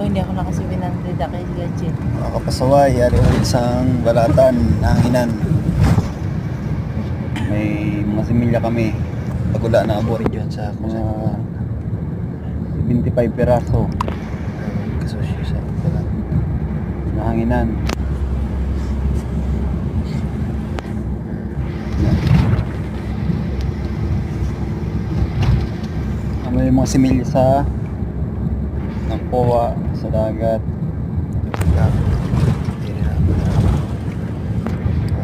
ko hindi ako nakasuwi ng Rida kay Gadget. Mga kapasaway, yari ulit isang balatan, nanginan. May mga similya kami. Pagula na abori dyan sa mga 75 peraso. Kasosyo sa balat. Nahanginan. Ano yung mga similya sa ng powa sa dagat.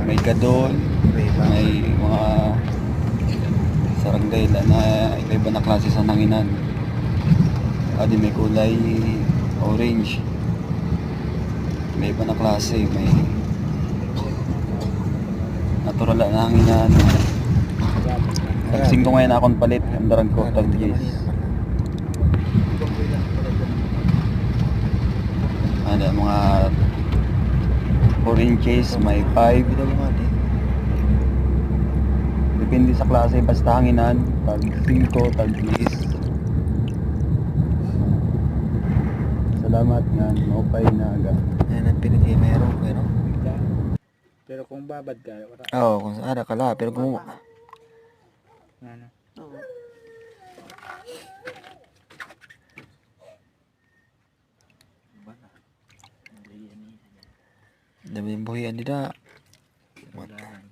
May gadol, may mga sarangay na, iba-iba na klase sa nanginan. Adi may kulay orange. May iba na klase, may natural na nanginan. Tagsing ko ngayon akong palit, ang darang ko, tag Ano, mga 4 inches, may 5. Depende sa klase, basta hanginan. Tag 5, tag 10. Salamat nga, maupay na aga. Yan ang pinili meron pero. Pero kung babad ka, wala. Oo, kung saan ka la, pero kung Ano? dami Dah boleh buhian dia tak? Mudah-mudahan.